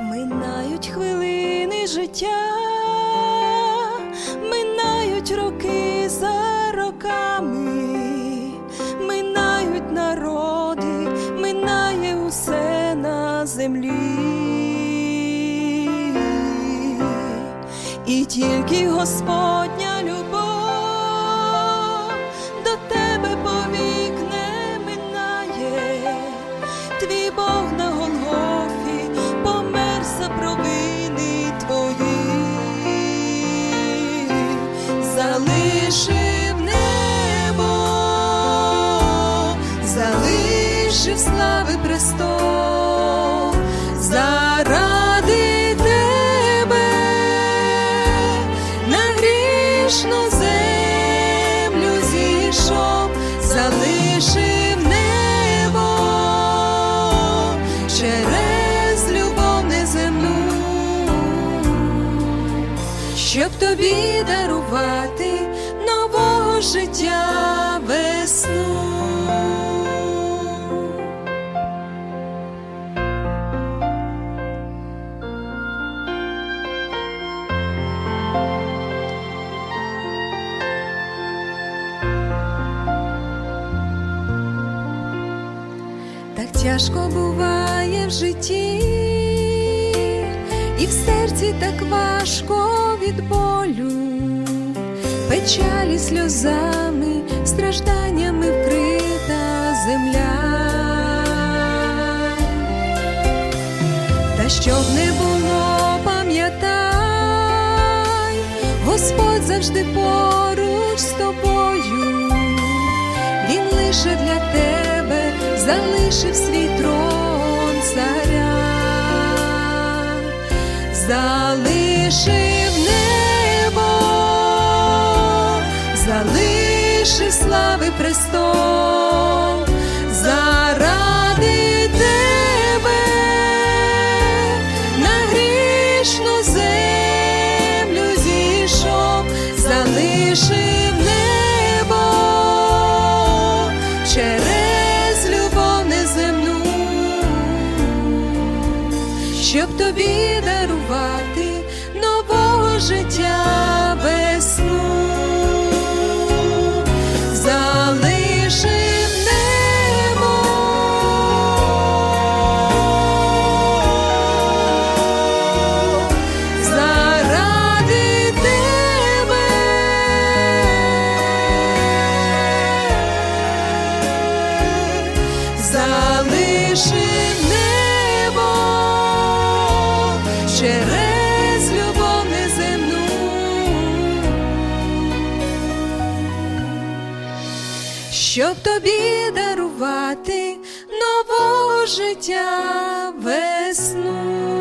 Минають хвилини життя, минають роки за роками, минають народи, минає усе на землі. І тільки Господня залишив небо, залишив слави престол заради тебе на грішну землю зійшов, залишив небо через любов неземну, щоб тобі дарувати життя весну. Так тяжко буває в житті, і в серці так печалі сльозами, стражданнями вкрита земля. Та щоб не було, пам'ятай, Господь завжди поруч з тобою, Він лише для тебе залишив свій трон царя, залишив небо, залишив слави престол заради тебе. На грішну землю зійшов, залишив небо. Через любов неземну, щоб тобі дарувати нового життя залишив небо через любов неземну. щоб тобі дарувати нового життя весну.